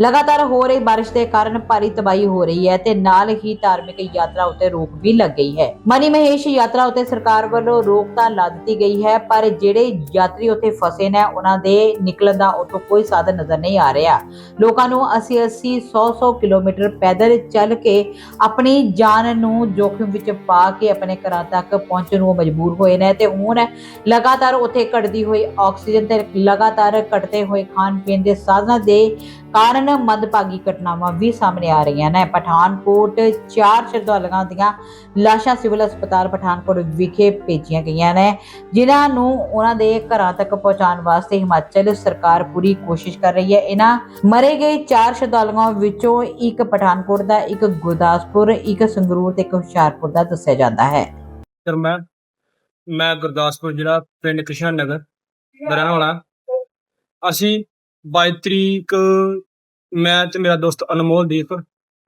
ਲਗਾਤਾਰ ਹੋ ਰਹੀ ਬਾਰਿਸ਼ ਦੇ ਕਾਰਨ ਭਾਰੀ ਤਬਾਹੀ ਹੋ ਰਹੀ ਹੈ ਤੇ ਨਾਲ ਹੀ ਧਾਰਮਿਕ ਯਾਤਰਾ ਉੱਤੇ ਰੋਕ ਵੀ ਲੱਗ ਗਈ ਹੈ। ਮਨੀ ਮਹੇਸ਼ ਯਾਤਰਾ ਉੱਤੇ ਸਰਕਾਰ ਵੱਲੋਂ ਰੋਕ ਤਾਂ ਲਾ ਦਿੱਤੀ ਗਈ ਹੈ, ਪਰ ਜਿਹੜੇ ਯਾਤਰੀ ਉੱਥੇ ਫਸੇ ਨੇ, ਉਹਨਾਂ ਦੇ ਨਿਕਲਣ ਦਾ ਉੱਥੋਂ ਕੋਈ ਸਾਧਨ ਨਜ਼ਰ ਨਹੀਂ ਆ ਰਿਹਾ। ਲੋਕਾਂ ਨੂੰ 80 80 100 100 ਕਿਲੋਮੀਟਰ ਪੈਦਲ ਚੱਲ ਕੇ ਆਪਣੀ ਜਾਨ ਨੂੰ ਜੋਖਿਮ ਵਿੱਚ ਪਾ ਕੇ ਆਪਣੇ ਘਰਾਂ ਤੱਕ ਪਹੁੰਚਣ ਨੂੰ ਮਜਬੂਰ ਹੋਏ ਨੇ ਤੇ ਹੁਣ ਲਗਾਤਾਰ ਉੱਥੇ ਘਟਦੀ ਹੋਈ ਆਕਸੀਜਨ ਤੇ ਲਗਾਤਾਰ ਘਟਦੇ ਹੋਏ ਖਾਣ ਪੀਣ ਦੇ ਸਾਧਨਾਂ ਦੇ ਕਾਰਨ ਮਦਭਾਗੀ ਘਟਨਾਵਾਂ ਵੀ ਸਾਹਮਣੇ ਆ ਰਹੀਆਂ ਨੇ। ਪਠਾਨਕੋਟ ਚਾਰ ਸ਼ਰਧਾਲੂਆਂ ਦੀਆਂ ਲਾਸ਼ਾਂ ਸਿਵਲ ਹਸਪਤਾਲ ਪਠਾਨਕੋਟ ਵਿਖੇ ਭੇਜੀਆਂ ਗਈਆਂ ਨੇ। ਜਿਨ੍ਹਾਂ ਨੂੰ ਉਹਨਾਂ ਦੇ ਘਰਾਂ ਤੱਕ ਪਹੁੰਚਾਉਣ ਵਾਸਤੇ ਹਿਮਾਚਲ ਸਰਕਾਰ ਪੂਰੀ ਕੋਸ਼ਿਸ਼ ਕਰ ਰਹੀ ਹੈ। ਇਹਨਾਂ ਮਰੇ ਗਏ ਚਾਰ ਸ਼ਰਧਾਲੂਆਂ ਵਿੱਚੋਂ ਇੱਕ ਪਠਾਨਕੋਟ ਦਾ, ਇੱਕ ਗੁਰਦਾਸਪੁਰ, ਇੱਕ ਸੰਗਰੂਰ ਤੇ ਇੱਕ ਹੁਸ਼ਿਆਰਪੁਰ ਦਾ ਦੱਸਿਆ ਜਾਂਦਾ ਹੈ। ਸਰ, ਮੈਂ ਮੈਂ ਗੁਰਦਾਸਪੁਰ ਜ਼ਿਲ੍ਹਾ ਪਿੰਡ ਕਿਸ਼ਨ ਨਗਰ ਦਾ ਰਹਿਣ ਵਾਲਾ। ਅਸੀਂ 22 ਤਰੀਕ ਮੈਂ ਤੇ ਮੇਰਾ ਦੋਸਤ ਅਨਮੋਲਦੀਪ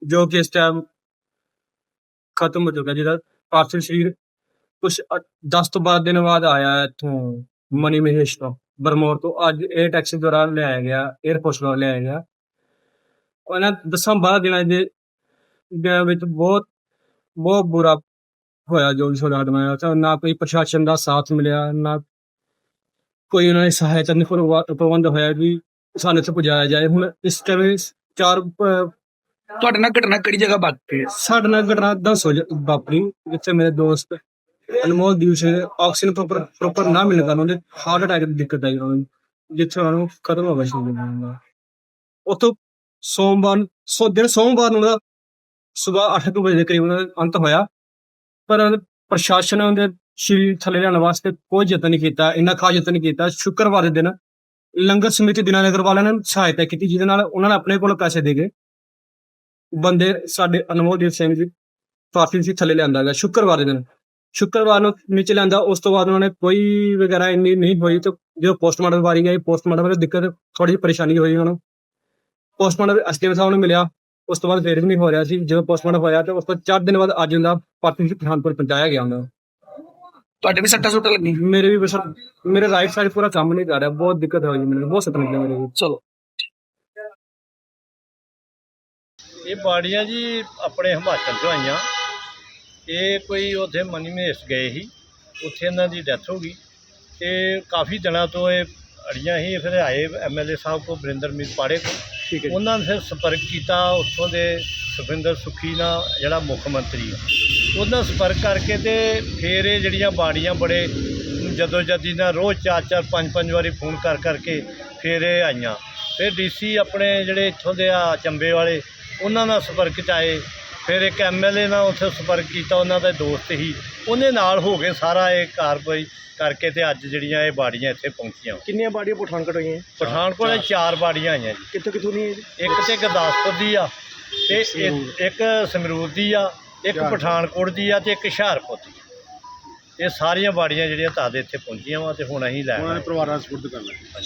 ਜੋ ਕਿ ਇਸ ਟਾਈਮ ਖਤਮ ਹੋ ਚੁੱਕਾ ਜਿਹਦਾ ਪਾਰਥਿਵ ਸਰੀਰ, ਕੁਛ 10 ਤੋਂ 12 ਦਿਨ ਬਾਅਦ ਆਇਆ ਇੱਥੋਂ ਮਨੀ ਮਹੇਸ਼ ਤੋਂ, ਬਰਮੋਰ ਤੋਂ। ਅੱਜ ਇਹ ਟੈਕਸੀ ਦੌਰਾਨ ਲਿਆਇਆ ਗਿਆ 에ਅਰਪੋਰਟ ਤੋਂ ਲਿਆਇਆ ਗਿਆ। ਉਹਨਾਂ ਦਸਾਂ 12 ਦਿਨਾਂ ਦੇ ਦੇ ਵਿੱਚ ਬਹੁਤ ਬਹੁਤ ਬੁਰਾ ਹੋਇਆ ਜੋ ਵੀ ਹਾਲਾਤ ਬਣਾਇਆ ਤਾਂ ਨਾ ਕੋਈ ਪ੍ਰਸ਼ਾਸਨ ਦਾ ਸਾਥ ਮਿਲਿਆ, ਨਾ ਕੋਈ ਉਹਨਾਂ ਦੀ ਸਹਾਇਤਾ ਨਹੀਂ ਪ੍ਰਵਾ- ਪ੍ਰਬੰਧ ਹੋਇਆ ਵੀ ਸਾਨੂੰ ਇੱਥੇ ਪਹੁੰਚਾਇਆ ਜਾਏ। ਹੁਣ ਇਸ ਟਾਈਮ ਚਾਰ ਅਹ, ਤੁਹਾਡੇ ਨਾਲ ਘਟਨਾ ਕਿਹੜੀ ਜਗ੍ਹਾ ਵਾਪਰੀ ਹੈ? ਸਾਡੇ ਨਾਲ ਘਟਨਾ ਦੱਸੋ ਵਾਪਰੀ। ਜਿੱਥੇ ਮੇਰੇ ਦੋਸਤ Anmol Deep Singh oxygen proper proper ਨਾ ਮਿਲਣ ਕਾਰਨ ਉਹਦੇ ਹਾਰਟ ਅਟੈਕ ਦੀ ਦਿੱਕਤ ਆਈ ਉਹਨਾਂ ਨੂੰ ਜਿੱਥੇ ਉਹਨਾਂ ਨੂੰ ਖਤਮ ਹੋ ਗਿਆ ਸੀ। ਉਤੋਂ ਸੋਮਵਾਰ ਸੋ ਦਿਨ ਸੋਮਵਾਰ ਨੂੰ ਉਹਦਾ ਸਵੇਰ 8 ਵਜੇ ਦੇ ਕਰੀਬ ਉਹਨਾਂ ਦਾ ਅੰਤ ਹੋਇਆ। ਪਰ ਪ੍ਰਸ਼ਾਸਨ ਨੇ ਉਹਦੇ ਸ਼ਰੀਰ ਥੱਲੇ ਲਿਆਉਣ ਵਾਸਤੇ ਕੋਈ ਯਤਨ ਨਹੀਂ ਕੀਤਾ ਇੰਨਾ ਖਾਸ ਯਤਨ ਨਹੀਂ ਕੀਤਾ। ਸ਼ੁੱਕਰਵਾਰ ਦੇ ਦਿਨ ਲੰਗਰ ਸਮਿਤੀ ਦਿਨਾਂ ਨਗਰ ਵਾਲਿਆਂ ਨੇ ਸਹਾਇਤਾ ਕੀਤੀ, ਜਿਹਦੇ ਨਾਲ ਉਹਨਾਂ ਨੇ ਆਪਣੇ ਕੋਲ ਪੈਸੇ ਦੇ ਕੇ ਬੰਦੇ ਸਾਡੇ ਅਨਮੋਲਦੀਪ ਸਿੰਘ ਜੀ ਪਾਰਟੀ ਸੀ, ਥੱਲੇ ਲਿਆਂਦਾ ਗਿਆ ਸ਼ੁੱਕਰਵਾਰ ਦੇ ਦਿਨ। ਸ਼ੁੱਕਰਵਾਰ ਨੂੰ ਨੀਚੇ ਲਿਆਂਦਾ, ਉਸ ਤੋਂ ਬਾਅਦ ਉਹਨਾਂ ਨੇ ਕੋਈ ਵਗੈਰਾ ਇੰਨੀ ਨਹੀਂ ਹੋਈ ਤੇ ਜਦੋਂ ਪੋਸਟਮਾਰਟਮ ਵਾਰੀ ਗਈ ਪੋਸਟਮਾਰਟਮ ਵਿੱਚ ਦਿੱਕਤ ਥੋੜੀ ਜਿਹੀ ਪਰੇਸ਼ਾਨੀ ਹੋਈ ਉਹਨਾਂ ਨੂੰ। ਪੋਸਟਮਾਰਟਮ ਐਸਡੀਐਮ ਸਾਹਿਬ ਨੂੰ ਮਿਲਿਆ, ਉਸ ਤੋਂ ਬਾਅਦ ਫੇਰ ਵੀ ਨਹੀਂ ਹੋ ਰਿਹਾ ਸੀ। ਜਦੋਂ ਪੋਸਟਮਾਰਟਮ ਹੋਇਆ ਤੇ ਉਸ ਤੋਂ 4 ਦਿਨ ਬਾਅਦ ਅੱਜ ਹੁੰਦਾ ਪਾਰਟੀ ਪਠਾਨਪੁਰ ਪਹੁੰਚਾਇਆ ਗਿਆ ਉਹਨਾਂ ਨੂੰ। ਤੁਹਾਡੇ ਵੀ ਸੱਟਾ ਸੁੱਟ ਲੱਗੀ ਮੇਰੇ ਵੀ ਬਸ ਮੇਰੇ ਰਾਈਟ ਸਾਈਡ ਪੂਰਾ ਕੰਮ ਨਹੀਂ ਕਰ ਰਿਹਾ ਬਹੁਤ ਦਿੱਕਤ ਹੋਈ ਮੈਨੂੰ ਬਹੁਤ ਸੱਟ ਲੱਗੀ ਮੇਰੇ ਵੀ। ਚਲੋ। ਇਹ ਬਾੜੀਆਂ ਜੀ ਆਪਣੇ ਹਿਮਾਚਲ ਤੋਂ ਆਈਆਂ। ਇਹ ਕੋਈ ਉੱਥੇ ਮਨੀ ਮਹੇਸ਼ ਗਏ ਸੀ ਉੱਥੇ ਇਹਨਾਂ ਦੀ ਡੈਥ ਹੋ ਗਈ। ਤੇ ਕਾਫੀ ਦਿਨਾਂ ਤੋਂ ਇਹ ਅੜੀਆਂ ਸੀ ਫਿਰ ਆਏ ਐਮਐਲਏ ਸਾਹਿਬ ਕੋ ਬਰਿੰਦਰਮੀਤ ਪਾੜੇ ਕੋ ਠੀਕ ਹੈ ਉਹਨਾਂ ਨੇ ਫਿਰ ਸੰਪਰਕ ਕੀਤਾ ਉੱਥੋਂ ਦੇ ਸੁਖਵਿੰਦਰ ਸੁਖੀ ਨਾਲ ਜਿਹੜਾ ਮੁੱਖ ਮੰਤਰੀ ਉਹਨਾਂ ਸੰਪਰਕ ਕਰਕੇ ਤੇ ਫਿਰ ਇਹ ਜਿਹੜੀਆਂ ਬਾੜੀਆਂ ਬੜੇ ਜਦੋਂ ਜਦੀ ਨਾਲ ਰੋਜ਼ ਚਾਰ ਚਾਰ ਪੰਜ ਪੰਜ ਵਾਰੀ ਫੋਨ ਕਰ ਕਰਕੇ ਫਿਰ ਇਹ ਆਈਆਂ। ਫਿਰ ਡੀਸੀ ਆਪਣੇ ਜਿਹੜੇ ਇੱਥੋਂ ਦੇ ਆ ਚੰਬੇ ਵਾਲੇ ਉਹਨਾਂ ਨਾਲ ਸੰਪਰਕ 'ਚ ਆਏ। ਫਿਰ ਇੱਕ ਐਮਐਲਏ ਨਾਲ ਉੱਥੇ ਸੰਪਰਕ ਕੀਤਾ ਉਹਨਾਂ ਦਾ ਦੋਸਤ ਹੀ। ਉਹਨੇ ਨਾਲ ਹੋ ਕੇ ਸਾਰਾ ਇਹ ਕਾਰਵਾਈ ਕਰਕੇ ਤੇ ਅੱਜ ਜਿਹੜੀਆਂ ਇਹ ਬਾੜੀਆਂ ਇੱਥੇ ਪਹੁੰਚੀਆਂ। ਕਿੰਨੀਆਂ ਬਾੜੀਆਂ ਪਠਾਨਕੋਟ ਹੋਈਆਂ? ਪਠਾਨਕੋਟ ਦੇ ਚਾਰ ਬਾੜੀਆਂ ਆਈਆਂ ਜੀ। ਕਿੱਥੋਂ ਕਿੱਥੋਂ ਨਹੀਂ ਇੱਕ ਤੇ ਗੁਰਦਾਸਪੁਰ ਦੀ ਆ ਤੇ ਇੱਕ- ਇੱਕ ਸੰਗਰੂਰ ਦੀ ਆ। ਇੱਕ ਪਠਾਨਕੋਟ ਦੀ ਆ ਤੇ ਇੱਕ ਹੁਸ਼ਿਆਰਪੁਰ ਦੀ। ਇਹ ਸਾਰੀਆਂ ਬਾੜੀਆਂ ਜਿਹੜੀਆਂ ਤਾਦੇ ਇੱਥੇ ਪਹੁੰਚੀਆਂ ਵਾ ਤੇ ਹੁਣ ਅਸੀਂ ਲੈ ਆਏ। ਪਰਿਵਾਰਾਂ ਸਪੁਰਦ ਕਰਨਾ